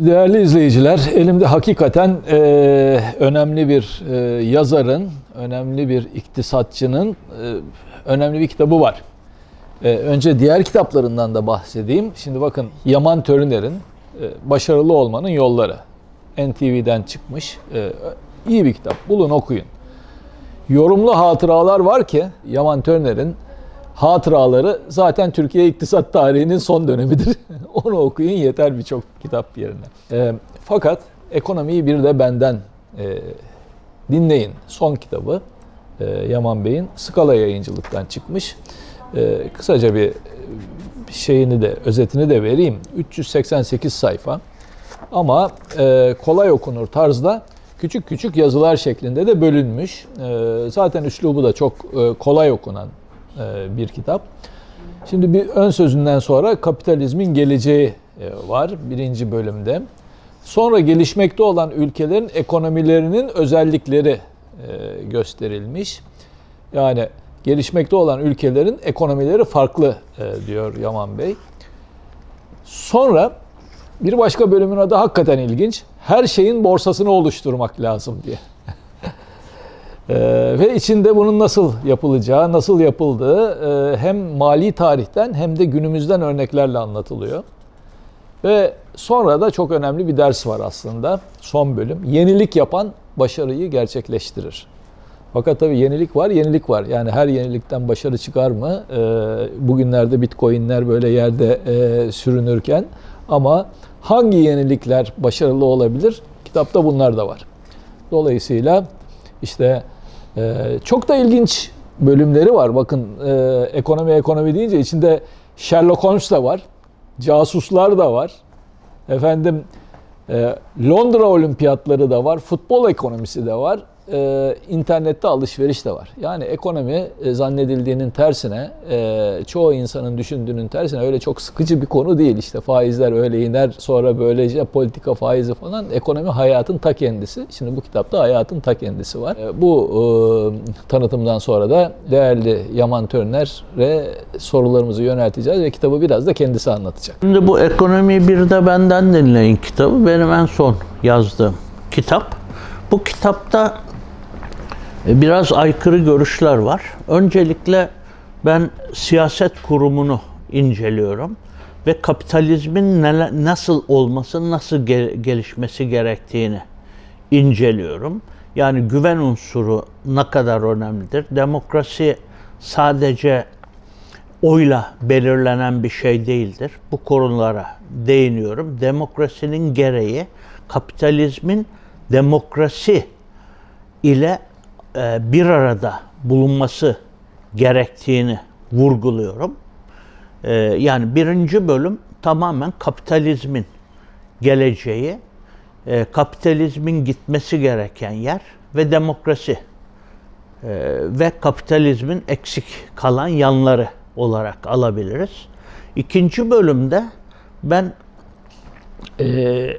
Değerli izleyiciler, elimde hakikaten e, önemli bir e, yazarın, önemli bir iktisatçının e, önemli bir kitabı var. E, önce diğer kitaplarından da bahsedeyim. Şimdi bakın Yaman Törüner'in e, Başarılı Olmanın Yolları. NTV'den çıkmış. E, iyi bir kitap. Bulun okuyun. Yorumlu hatıralar var ki Yaman Törner'in hatıraları zaten Türkiye iktisat tarihinin son dönemidir. Onu okuyun yeter birçok kitap yerine. E, fakat ekonomiyi bir de benden e, dinleyin. Son kitabı e, Yaman Bey'in Skala yayıncılıktan çıkmış. E, kısaca bir, şeyini de özetini de vereyim. 388 sayfa. Ama e, kolay okunur tarzda küçük küçük yazılar şeklinde de bölünmüş. E, zaten üslubu da çok e, kolay okunan bir kitap. Şimdi bir ön sözünden sonra kapitalizmin geleceği e, var birinci bölümde. Sonra gelişmekte olan ülkelerin ekonomilerinin özellikleri e, gösterilmiş. Yani gelişmekte olan ülkelerin ekonomileri farklı e, diyor Yaman Bey. Sonra bir başka bölümün adı hakikaten ilginç. Her şeyin borsasını oluşturmak lazım diye. Ee, ve içinde bunun nasıl yapılacağı, nasıl yapıldığı e, hem mali tarihten hem de günümüzden örneklerle anlatılıyor. Ve sonra da çok önemli bir ders var aslında. Son bölüm. Yenilik yapan başarıyı gerçekleştirir. Fakat tabii yenilik var, yenilik var. Yani her yenilikten başarı çıkar mı? Ee, bugünlerde bitcoinler böyle yerde e, sürünürken. Ama hangi yenilikler başarılı olabilir? Kitapta bunlar da var. Dolayısıyla işte e, çok da ilginç bölümleri var. Bakın e, ekonomi ekonomi deyince içinde Sherlock Holmes da var. Casuslar da var. Efendim e, Londra olimpiyatları da var. Futbol ekonomisi de var. E, internette alışveriş de var. Yani ekonomi e, zannedildiğinin tersine, e, çoğu insanın düşündüğünün tersine öyle çok sıkıcı bir konu değil. İşte faizler öyle iner, sonra böylece politika faizi falan. Ekonomi hayatın ta kendisi. Şimdi bu kitapta hayatın ta kendisi var. E, bu e, tanıtımdan sonra da değerli Yaman Törner'e sorularımızı yönelteceğiz ve kitabı biraz da kendisi anlatacak. Şimdi bu ekonomi bir de benden dinleyin kitabı benim en son yazdığım kitap. Bu kitapta biraz aykırı görüşler var. Öncelikle ben siyaset kurumunu inceliyorum ve kapitalizmin neler, nasıl olması, nasıl ge- gelişmesi gerektiğini inceliyorum. Yani güven unsuru ne kadar önemlidir? Demokrasi sadece oyla belirlenen bir şey değildir. Bu konulara değiniyorum. Demokrasinin gereği kapitalizmin demokrasi ile e, bir arada bulunması gerektiğini vurguluyorum. E, yani birinci bölüm tamamen kapitalizmin geleceği, e, kapitalizmin gitmesi gereken yer ve demokrasi e, ve kapitalizmin eksik kalan yanları olarak alabiliriz. İkinci bölümde ben e,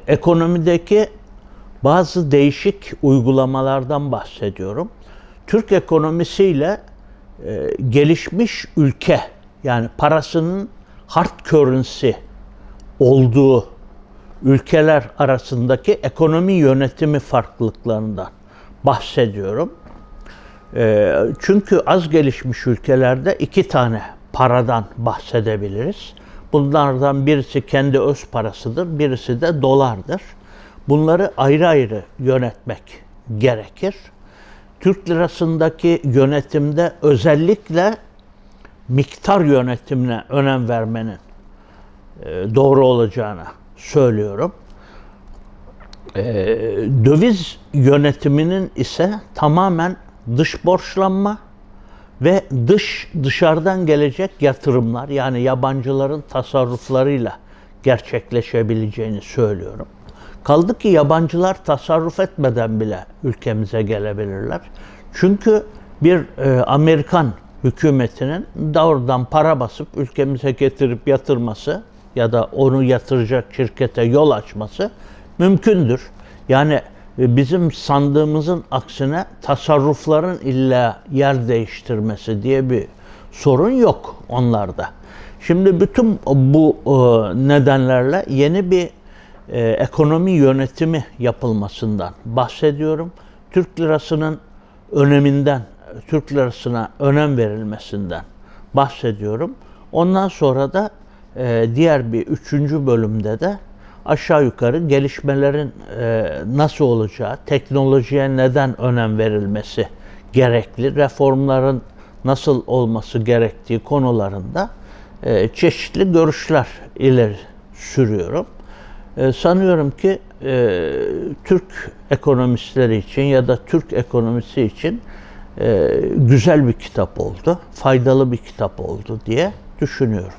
ekonomideki bazı değişik uygulamalardan bahsediyorum. Türk ekonomisiyle e, gelişmiş ülke yani parasının hard currency olduğu ülkeler arasındaki ekonomi yönetimi farklılıklarından bahsediyorum. E, çünkü az gelişmiş ülkelerde iki tane paradan bahsedebiliriz. Bunlardan birisi kendi öz parasıdır, birisi de dolardır. Bunları ayrı ayrı yönetmek gerekir. Türk lirasındaki yönetimde özellikle miktar yönetimine önem vermenin e, doğru olacağını söylüyorum. E, döviz yönetiminin ise tamamen dış borçlanma ve dış dışarıdan gelecek yatırımlar yani yabancıların tasarruflarıyla gerçekleşebileceğini söylüyorum. Kaldı ki yabancılar tasarruf etmeden bile ülkemize gelebilirler. Çünkü bir e, Amerikan hükümetinin doğrudan para basıp ülkemize getirip yatırması ya da onu yatıracak şirkete yol açması mümkündür. Yani e, bizim sandığımızın aksine tasarrufların illa yer değiştirmesi diye bir sorun yok onlarda. Şimdi bütün bu e, nedenlerle yeni bir e, ekonomi yönetimi yapılmasından bahsediyorum. Türk lirasının öneminden, Türk lirasına önem verilmesinden bahsediyorum. Ondan sonra da e, diğer bir üçüncü bölümde de aşağı yukarı gelişmelerin e, nasıl olacağı, teknolojiye neden önem verilmesi gerekli, reformların nasıl olması gerektiği konularında e, çeşitli görüşler ileri sürüyorum. E, sanıyorum ki e, Türk ekonomistleri için ya da Türk ekonomisi için e, güzel bir kitap oldu, faydalı bir kitap oldu diye düşünüyorum.